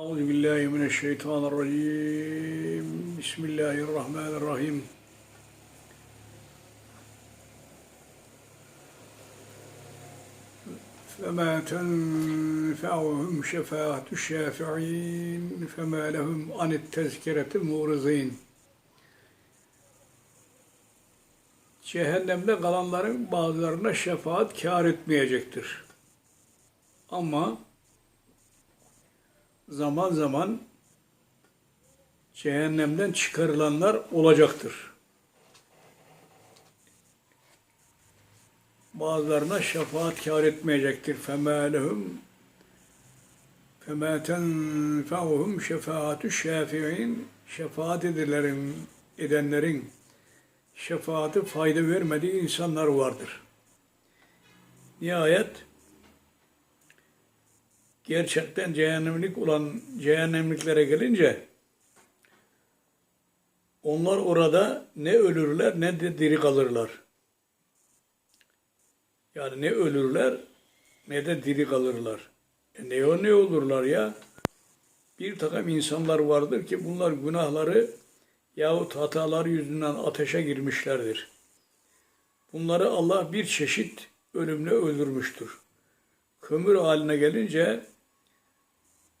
أعوذ بالله من الشيطان الرجيم بسم الله الرحمن الرحيم فما تنفعهم شفاعة الشافعين فما لهم عن التذكرة معرضين Cehennemde kalanların bazılarına şefaat kâr etmeyecektir. Ama zaman zaman cehennemden çıkarılanlar olacaktır. Bazılarına şefaat kâr etmeyecektir. فَمَا لَهُمْ فَمَا تَنْفَعُهُمْ شَفَاعَةُ الشَّافِعِينَ Şefaat edilerin, edenlerin şefaati fayda vermediği insanlar vardır. Nihayet gerçekten cehennemlik olan cehennemliklere gelince onlar orada ne ölürler ne de diri kalırlar. Yani ne ölürler ne de diri kalırlar. E ne o ne olurlar ya? Bir takım insanlar vardır ki bunlar günahları yahut hatalar yüzünden ateşe girmişlerdir. Bunları Allah bir çeşit ölümle öldürmüştür. Kömür haline gelince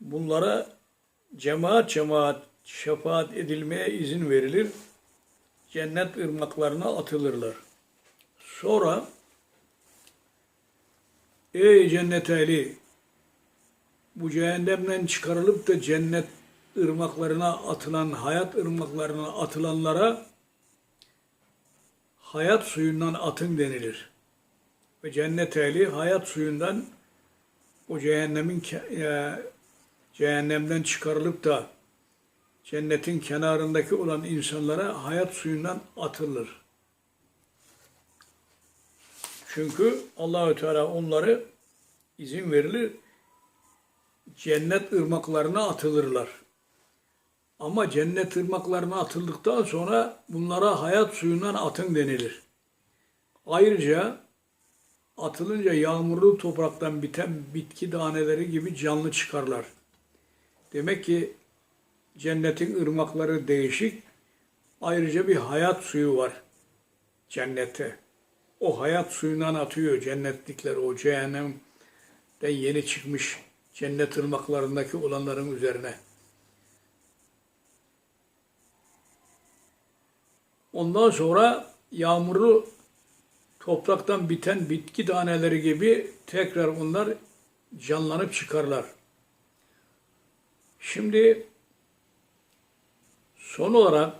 bunlara cemaat cemaat şefaat edilmeye izin verilir. Cennet ırmaklarına atılırlar. Sonra ey cennet ehli bu cehennemden çıkarılıp da cennet ırmaklarına atılan, hayat ırmaklarına atılanlara hayat suyundan atın denilir. Ve cennet ehli hayat suyundan o cehennemin e, cehennemden çıkarılıp da cennetin kenarındaki olan insanlara hayat suyundan atılır. Çünkü Allahü Teala onları izin verilir cennet ırmaklarına atılırlar. Ama cennet ırmaklarına atıldıktan sonra bunlara hayat suyundan atın denilir. Ayrıca atılınca yağmurlu topraktan biten bitki taneleri gibi canlı çıkarlar. Demek ki cennetin ırmakları değişik. Ayrıca bir hayat suyu var cennette. O hayat suyundan atıyor cennetlikler o cehennemden yeni çıkmış cennet ırmaklarındaki olanların üzerine. Ondan sonra yağmurlu topraktan biten bitki taneleri gibi tekrar onlar canlanıp çıkarlar. Şimdi son olarak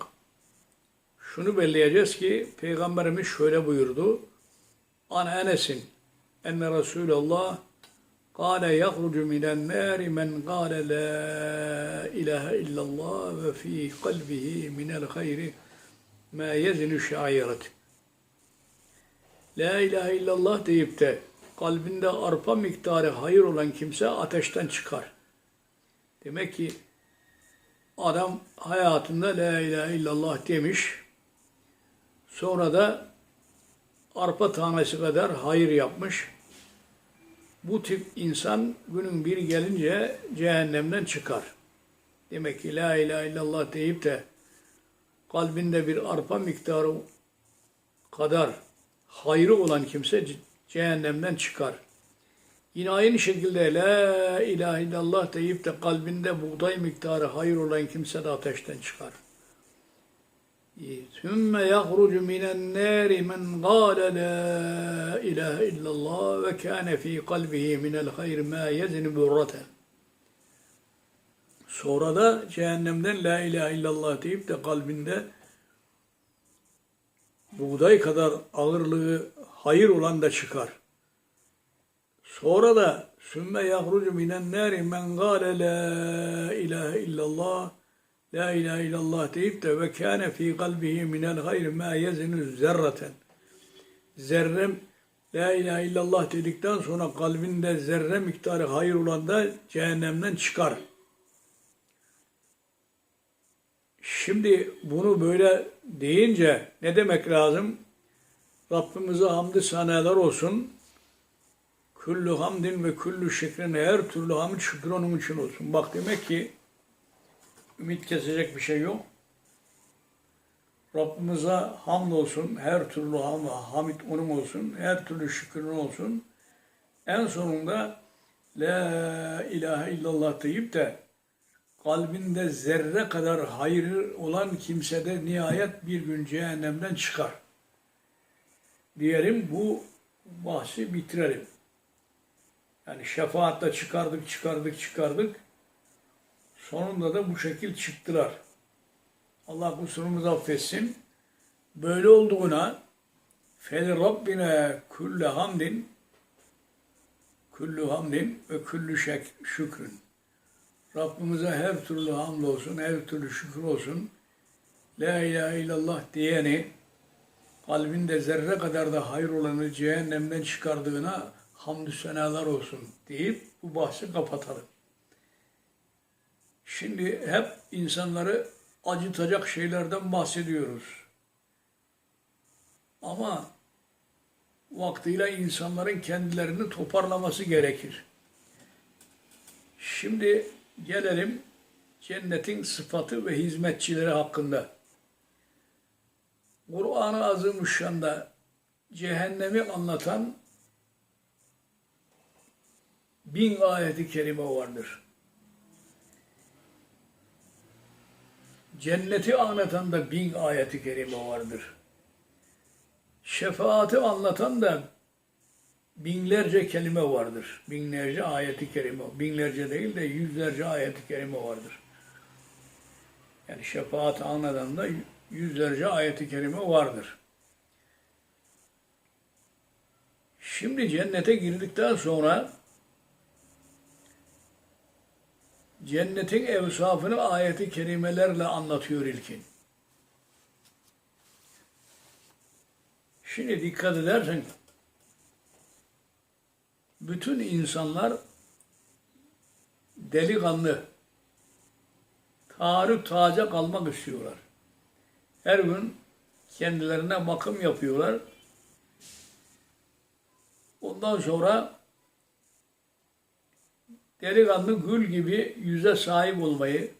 şunu belleyeceğiz ki Peygamberimiz şöyle buyurdu. An Enes'in enne Resulallah kâle yahrucu minen nâri men kâle la ilahe illallah ve fî kalbihi minel hayri mâ yezinü şairet. La ilahe illallah deyip de kalbinde arpa miktarı hayır olan kimse ateşten çıkar.'' Demek ki adam hayatında la ilahe illallah demiş. Sonra da arpa tanesi kadar hayır yapmış. Bu tip insan günün biri gelince cehennemden çıkar. Demek ki la ilahe illallah deyip de kalbinde bir arpa miktarı kadar hayrı olan kimse cehennemden çıkar. Yine aynı şekilde La ilahe illallah deyip de kalbinde buğday miktarı hayır olan kimse de ateşten çıkar. Sümme yahrucu minen nâri men gâle la ilahe illallah ve kâne fî kalbihi minel hayr mâ yezini burrate. Sonra da cehennemden la ilahe illallah deyip de kalbinde buğday kadar ağırlığı hayır olan da çıkar. Sonra da sümme yahrucu minen nari men gâle la ilahe illallah la ilahe illallah deyip de ve kâne fî kalbihi minel hayr ma yezinu zerraten zerrem la ilahe illallah dedikten sonra kalbinde zerre miktarı hayır olan da cehennemden çıkar. Şimdi bunu böyle deyince ne demek lazım? Rabbimize hamdü seneler olsun. Küllü hamdin ve küllü şükrin her türlü hamd şükür onun için olsun. Bak demek ki ümit kesecek bir şey yok. Rabbimize hamd olsun, her türlü hamd, hamid onun olsun, her türlü şükür onun olsun. En sonunda La ilahe illallah deyip de kalbinde zerre kadar hayır olan kimse de nihayet bir gün cehennemden çıkar. Diyelim bu bahsi bitirelim. Yani şefaatle çıkardık, çıkardık, çıkardık. Sonunda da bu şekil çıktılar. Allah kusurumuzu affetsin. Böyle olduğuna fel Rabbine külle hamdin küllü hamdin ve küllü şükrün. Rabbimize her türlü hamd olsun, her türlü şükür olsun. La ilahe illallah diyeni kalbinde zerre kadar da hayır olanı cehennemden çıkardığına hamdü senalar olsun deyip bu bahsi kapatalım. Şimdi hep insanları acıtacak şeylerden bahsediyoruz. Ama vaktiyle insanların kendilerini toparlaması gerekir. Şimdi gelelim cennetin sıfatı ve hizmetçileri hakkında. Kur'an-ı Azimüşşan'da cehennemi anlatan bin ayeti kerime vardır. Cenneti anlatan da bin ayeti kerime vardır. Şefaati anlatan da binlerce kelime vardır. Binlerce ayeti kerime. Binlerce değil de yüzlerce ayeti kerime vardır. Yani şefaati anlatan da yüzlerce ayeti kerime vardır. Şimdi cennete girdikten sonra cennetin evsafını ayeti kerimelerle anlatıyor ilkin. Şimdi dikkat edersen bütün insanlar delikanlı, tarih taze kalmak istiyorlar. Her gün kendilerine bakım yapıyorlar. Ondan sonra delikanlı gül gibi yüze sahip olmayı,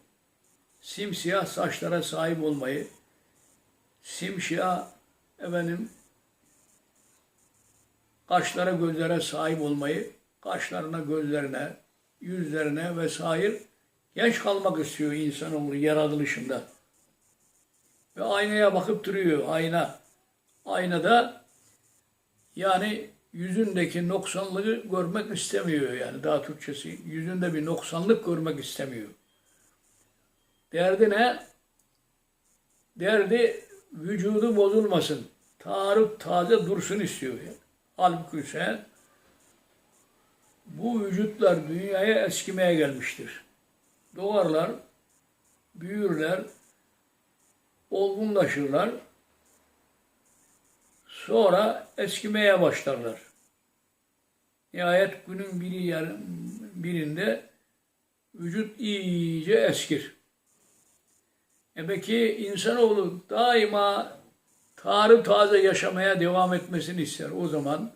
simsiyah saçlara sahip olmayı, simsiyah efendim kaşlara gözlere sahip olmayı, kaşlarına, gözlerine, yüzlerine vesaire genç kalmak istiyor insanoğlu yaratılışında. Ve aynaya bakıp duruyor, ayna. Aynada yani yüzündeki noksanlığı görmek istemiyor yani daha Türkçesi. Yüzünde bir noksanlık görmek istemiyor. Derdi ne? Derdi vücudu bozulmasın. Tarık taze dursun istiyor. Yani. Halbuki ise bu vücutlar dünyaya eskimeye gelmiştir. Doğarlar, büyürler, olgunlaşırlar, sonra eskimeye başlarlar. Nihayet günün biri yarın birinde vücut iyice eskir. E peki insanoğlu daima tarih taze yaşamaya devam etmesini ister. O zaman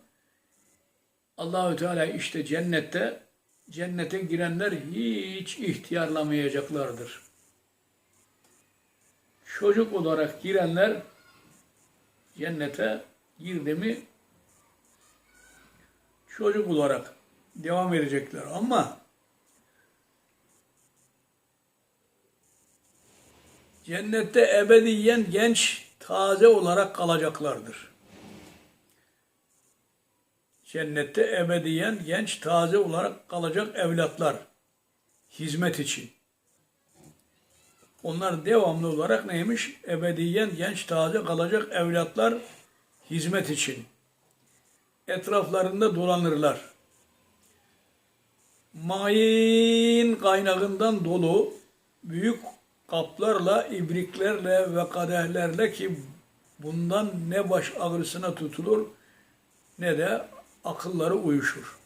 Allahü Teala işte cennette cennete girenler hiç ihtiyarlamayacaklardır. Çocuk olarak girenler cennete girdi mi çocuk olarak devam edecekler. Ama cennette ebediyen genç taze olarak kalacaklardır. Cennette ebediyen genç taze olarak kalacak evlatlar hizmet için. Onlar devamlı olarak neymiş? Ebediyen genç taze kalacak evlatlar hizmet için. Etraflarında dolanırlar. Mayin kaynağından dolu büyük kaplarla, ibriklerle ve kadehlerle ki bundan ne baş ağrısına tutulur ne de akılları uyuşur.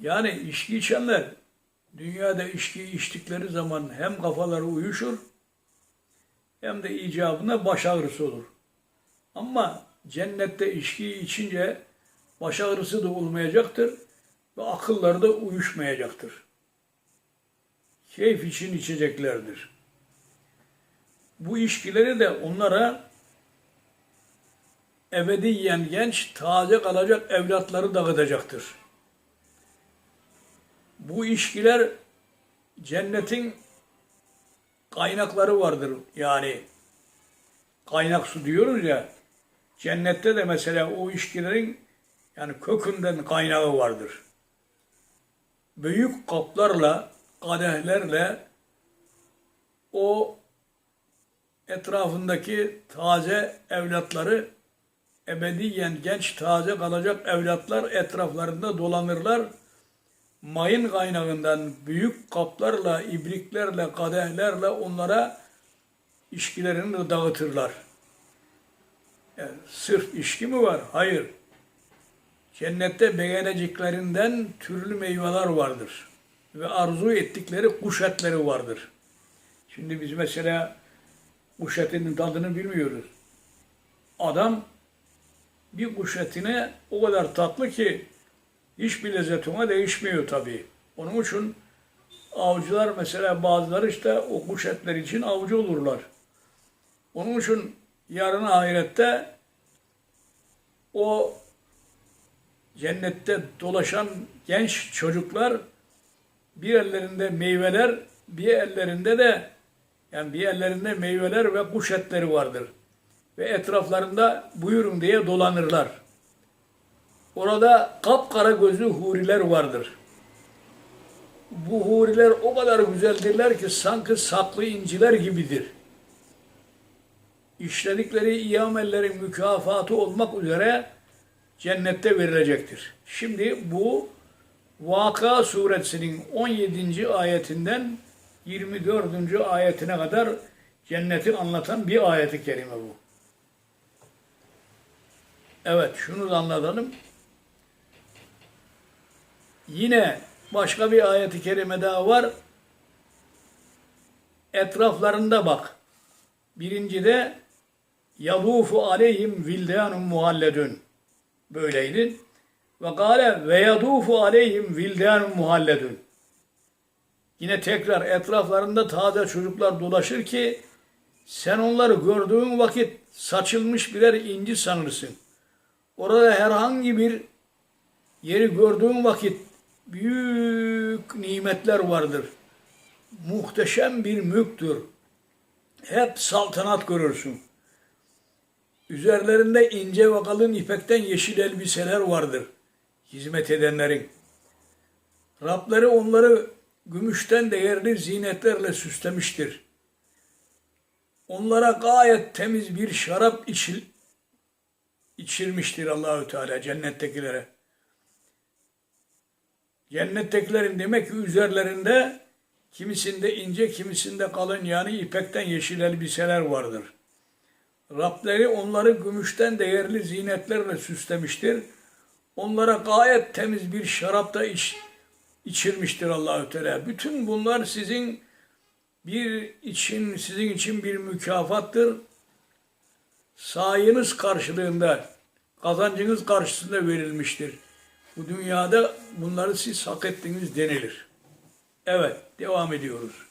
Yani içki içenler dünyada içki içtikleri zaman hem kafaları uyuşur hem de icabına baş ağrısı olur. Ama cennette içki içince baş ağrısı da olmayacaktır ve akılları da uyuşmayacaktır. Keyif için içeceklerdir. Bu içkileri de onlara ebediyen genç, taze kalacak evlatları dağıtacaktır. Bu içkiler cennetin kaynakları vardır. Yani kaynak su diyoruz ya, cennette de mesela o içkilerin yani kökünden kaynağı vardır. Büyük kaplarla, kadehlerle o etrafındaki taze evlatları ebediyen genç taze kalacak evlatlar etraflarında dolanırlar. Mayın kaynağından büyük kaplarla, ibriklerle, kadehlerle onlara içkilerini dağıtırlar. Yani sırf içki mi var? Hayır. Cennette beğeneceklerinden türlü meyveler vardır. Ve arzu ettikleri kuş etleri vardır. Şimdi biz mesela kuş etinin tadını bilmiyoruz. Adam bir kuş etine o kadar tatlı ki hiçbir lezzet ona değişmiyor tabii. Onun için avcılar mesela bazıları işte o kuş etleri için avcı olurlar. Onun için yarın ahirette o cennette dolaşan genç çocuklar bir ellerinde meyveler, bir ellerinde de yani bir ellerinde meyveler ve kuş etleri vardır. Ve etraflarında buyurun diye dolanırlar. Orada kapkara gözlü huriler vardır. Bu huriler o kadar güzeldirler ki sanki saklı inciler gibidir. İşledikleri iyi amellerin mükafatı olmak üzere cennette verilecektir. Şimdi bu Vaka suresinin 17. ayetinden 24. ayetine kadar cenneti anlatan bir ayeti kerime bu. Evet şunu da anlatalım. Yine başka bir ayeti kerime daha var. Etraflarında bak. Birincide yadufu aleyhim vildanun muhalledun. Böyleydi. Ve gale ve yadufu aleyhim vildanun muhalledun. Yine tekrar etraflarında taze çocuklar dolaşır ki sen onları gördüğün vakit saçılmış birer inci sanırsın. Orada herhangi bir yeri gördüğün vakit büyük nimetler vardır. Muhteşem bir mülktür. Hep saltanat görürsün. Üzerlerinde ince ve kalın ipekten yeşil elbiseler vardır. Hizmet edenlerin. Rableri onları gümüşten değerli zinetlerle süslemiştir. Onlara gayet temiz bir şarap içil, içirmiştir Allahü Teala cennettekilere. Cennettekilerin demek ki üzerlerinde kimisinde ince, kimisinde kalın yani ipekten yeşil elbiseler vardır. Rableri onları gümüşten değerli zinetlerle süslemiştir. Onlara gayet temiz bir şarapta iç, içirmiştir Allahü Teala. Bütün bunlar sizin bir için sizin için bir mükafattır. Sayınız karşılığında, kazancınız karşısında verilmiştir. Bu dünyada bunları siz hak ettiniz denilir. Evet, devam ediyoruz.